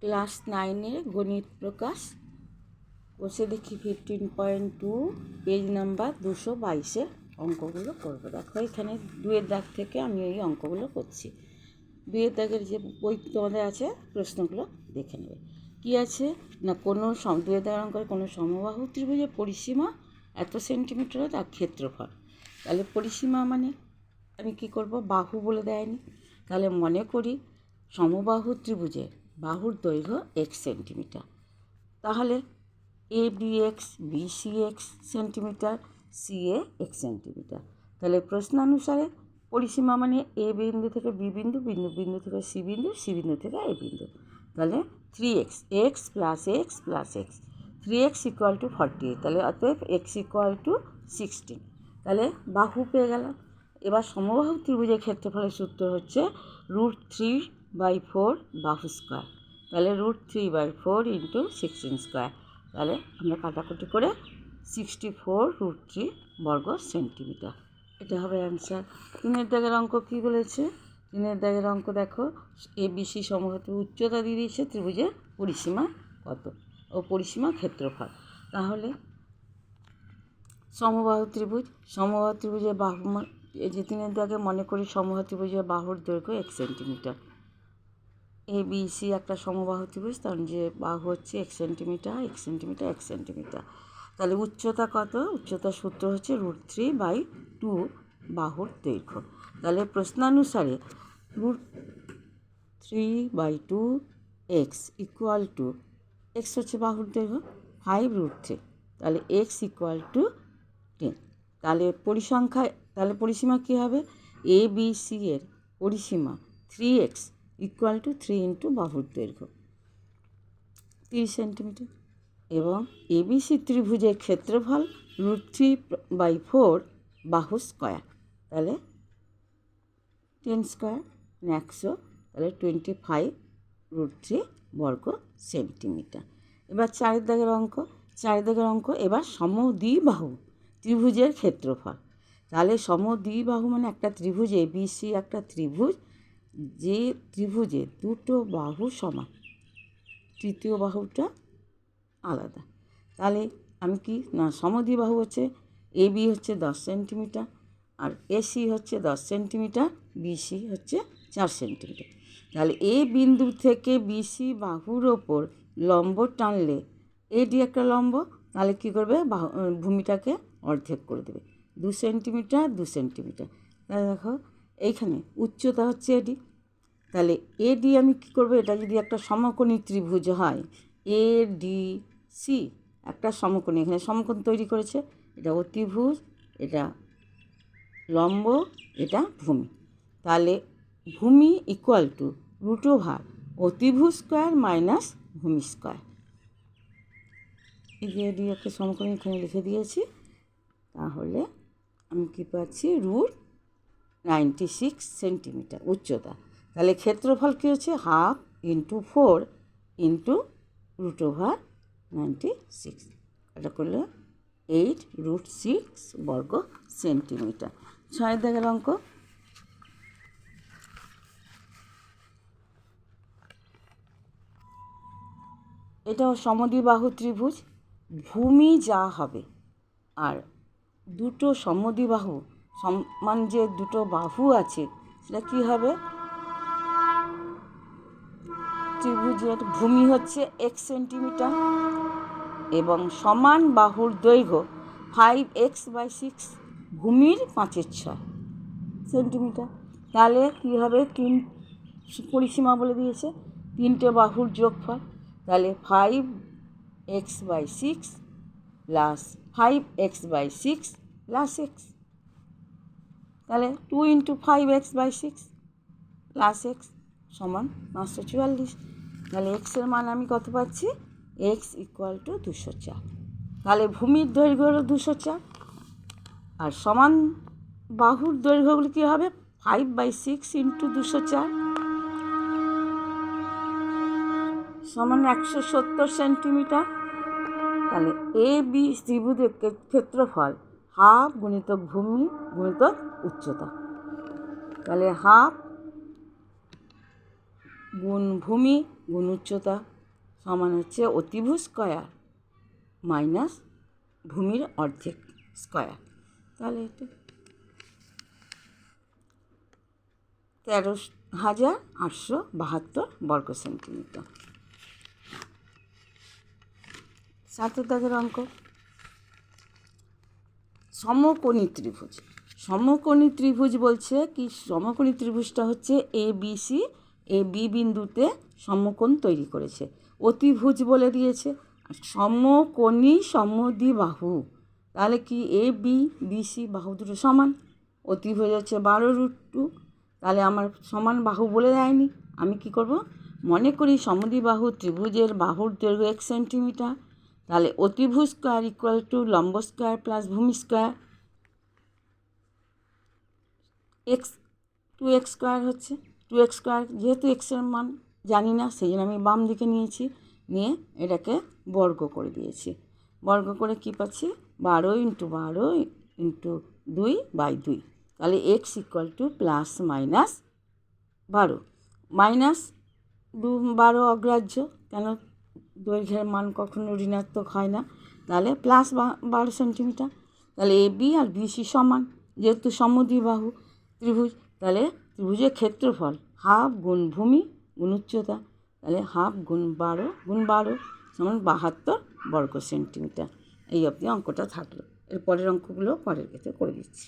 Class নাইনের গণিত প্রকাশ। বসে দেখি fifteen point two page number দুশো বাইশে অঙ্কগুলো করব। দেখো এখানে দুয়ের দাগ থেকে আমি এই অঙ্কগুলো করছি। দুয়ের দাগের যে বই তোমাদের আছে, প্রশ্নগুলো দেখে নেবে। কী আছে? না, কোনো দুয়ের দাগের অঙ্কের কোনো সমবাহু ত্রিভুজের পরিসীমা এত সেন্টিমিটার তার ক্ষেত্রফল। তাহলে পরিসীমা মানে আমি কি করব? বাহু বলে দেয়নি। তাহলে মনে করি সমবাহু ত্রিভুজের বাহুর দৈর্ঘ্য এক্স সেন্টিমিটার। তাহলে A B X B C X centimetre C A X centimetre. তাহলে প্রশ্নানুসারে পরিসীমা মানে এ বিন্দু থেকে বি বিন্দু বিন্দু বিন্দু থেকে সি বিন্দু সি বিন্দু থেকে এ বিন্দু। তাহলে three x x plus x plus x three x equal to forty তাহলে অতএব এক্স ইকুয়াল টু সিক্সটিন তাহলে বাহু পেয়ে গেলাম। এবার সমবাহু ত্রিভুজের ক্ষেত্রফলের সূত্র হচ্ছে রুট থ্রি বাই ফোর বাহু স্কোয়ার তাহলে root three by four into sixteen square তাহলে আমরা কাটাকুটি করে সিক্সটি ফোর রুট থ্রি বর্গ সেন্টিমিটার এটা হবে অ্যান্সার তিনের দাগের অঙ্ক কী বলেছে? তিনের দাগের অঙ্ক দেখো, এ বিসি সমহত উচ্চতা দিয়ে দিয়েছে, ত্রিভুজের পরিসীমা কত? ও পরিসীমা ক্ষেত্রফল। তাহলে সমবাহু ত্রিভুজ, সমবাহু ত্রিভুজের বাহু এই যে তিনের দাগে মনে করি সমবাহু ত্রিভুজের বাহুর দৈর্ঘ্য এক সেন্টিমিটার এ বি সি একটা সমবাহু ত্রিভুজ তার যে বাহু হচ্ছে এক সেন্টিমিটার এক সেন্টিমিটার এক সেন্টিমিটার। তাহলে উচ্চতা কত? উচ্চতার সূত্র হচ্ছে রুট থ্রি বাই টু বাহুর দৈর্ঘ্য। তাহলে প্রশ্নানুসারে root three by two x equal to x হচ্ছে বাহুর দৈর্ঘ্য, ফাইভ রুট থ্রি। তাহলে এক্স ইকুয়াল টু টেন। তাহলে পরিসংখ্যায়, তাহলে পরিসীমা কী হবে? এ বি সি এর পরিসীমা three x equal to three into বাহুর দৈর্ঘ্য। তিরিশ সেন্টিমিটার এবং এবিসি ত্রিভুজের ক্ষেত্রফল রুট থ্রি বাই ফোর বাহু স্কোয়ার তাহলে টেন স্কোয়ার একশো, তাহলে টোয়েন্টি ফাইভ রুট থ্রি বর্গ সেন্টিমিটার এবার চারের দাগের অঙ্ক চারের অঙ্ক, এবার সমদ্বিবাহু, ত্রিভুজের ক্ষেত্রফল। তাহলে সমদ্বিবাহু মানে একটা ত্রিভুজে বিসি একটা ত্রিভুজ যে ত্রিভুজে দুটো বাহু সমান, তৃতীয় বাহুটা আলাদা। তাহলে আমি কি না সমদ্বিবাহু হচ্ছে এ বি হচ্ছে দশ সেন্টিমিটার আর এসি হচ্ছে দশ সেন্টিমিটার বিসি হচ্ছে চার সেন্টিমিটার। তাহলে এ বিন্দু থেকে বিসি বাহুর ওপর লম্ব টানলে এডি একটা লম্ব, তাহলে কী করবে? বাহু, ভূমিটাকে অর্ধেক করে দেবে। দু সেন্টিমিটার দু সেন্টিমিটার। তাহলে দেখো এইখানে উচ্চতা হচ্ছে এডি তাহলে এ ডি আমি কী করব? এটা যদি একটা সমকোণী ত্রিভুজ হয় এ ডি সি একটা সমকোণী। এখানে সমকোণ তৈরি করেছে। এটা অতিভুজ, এটা লম্ব, এটা ভূমি। তাহলে ভূমি ইকুয়াল টু রুট ওভার অতিভুজ স্কোয়ার মাইনাস ভূমি স্কোয়ার এই যে এডি একটা সমকোণী এখানে লিখে দিয়েছি। তাহলে আমি কী পাচ্ছি? রুট নাইনটি সিক্স সেন্টিমিটার উচ্চতা। তাহলে ক্ষেত্রফল কী হচ্ছে? Half into four into root over ninety six এটা করলে এইট রুট সিক্স বর্গ সেন্টিমিটার ছয় দাগের অঙ্ক। এটাও সমদ্বিবাহু ত্রিভুজ। ভূমি যা হবে। আর দুটো সমদ্বিবাহু সমান যে দুটো বাহু আছে, সেটা কী হবে? ত্রিভুজের ভূমি হচ্ছে এক সেন্টিমিটার এবং সমান বাহুর দৈর্ঘ্য ফাইভ এক্স বাই সিক্স ভূমির পাঁচের ছয় সেন্টিমিটার। তাহলে কী হবে? তিন পরিসীমা বলে দিয়েছে, তিনটে বাহুর যোগফল। তাহলে five x by six plus five x by six plus x তাহলে two into five x by six plus x সমান পাঁচশো চুয়াল্লিশ। তাহলে এক্সের মান আমি কত পাচ্ছি? এক্স ইকুয়াল টু দুশো চার। তাহলে ভূমির দৈর্ঘ্য হলো দুশো চার। আর সমান বাহুর দৈর্ঘ্যগুলো কী হবে? ফাইভ বাই সিক্স ইন্টু দুশো চার। সমান একশো সত্তর সেন্টিমিটার তাহলে এ বি ত্রিভুজের ক্ষেত্রফল হাফ গুণিতক ভূমি গুণিতক উচ্চতা। তাহলে হাফ গুণ ভূমি গুণ উচ্চতা সমান হচ্ছে অতিভুজ স্কয়ার মাইনাস ভূমির অর্ধেক স্কয়ার। তাহলে এটা তেরো হাজার আটশো বাহাত্তর বর্গ সেন্টিমিটার। সাতের দাগের অঙ্ক। সমকোণী ত্রিভুজ। সমকোণী ত্রিভুজ বলছে কি? সমকোণী ত্রিভুজটা হচ্ছে A B C A B বিন্দুতে সমকোণ তৈরি করেছে। অতিভুজ বলে দিয়েছে। সমকোণী সমদ্বিবাহু। তাহলে কি এ বি বি সি বাহু দুটো সমান? অতিভুজ হচ্ছে বারো রুট টু তাহলে আমার সমান বাহু বলে দেয়নি। আমি কি করব? মনে করি সমদ্বিবাহু ত্রিভুজের বাহুর দৈর্ঘ্য এক সেন্টিমিটার তাহলে অতিভুজ স্কোয়ার ইকুয়াল টু লম্ব স্কোয়ার প্লাস ভূমি square x two x square হচ্ছে। টু এক্স স্কোয়ার যেহেতু এক্সের মান জানি না সেই জন্য আমি বাম দিকে নিয়েছি, নিয়ে এটাকে বর্গ করে দিয়েছি। বর্গ করে কী পাচ্ছি? বারো ইন্টু বারো ইন্টু দুই বাই দুই। তাহলে x equal to plus minus বারো। মাইনাস দু, বারো অগ্রাহ্য, কেন দৈর্ঘ্যের মান কখনো ঋণাত্মক হয় না। তাহলে প্লাস বারো সেন্টিমিটার তাহলে এ বি আর বিসি সমান। যেহেতু সমদ্বিবাহু ত্রিভুজ, তাহলে ত্রিভুজের ক্ষেত্রফল হাফ গুণ ভূমি গুণ উচ্চতা, তাহলে হাফ গুণ বারো গুণ বারো সমান বাহাত্তর বর্গ সেন্টিমিটার এই অবধি অঙ্কটা থাকল। এর পরের অঙ্কগুলো পরের ক্ষেত্রে করে দিচ্ছি।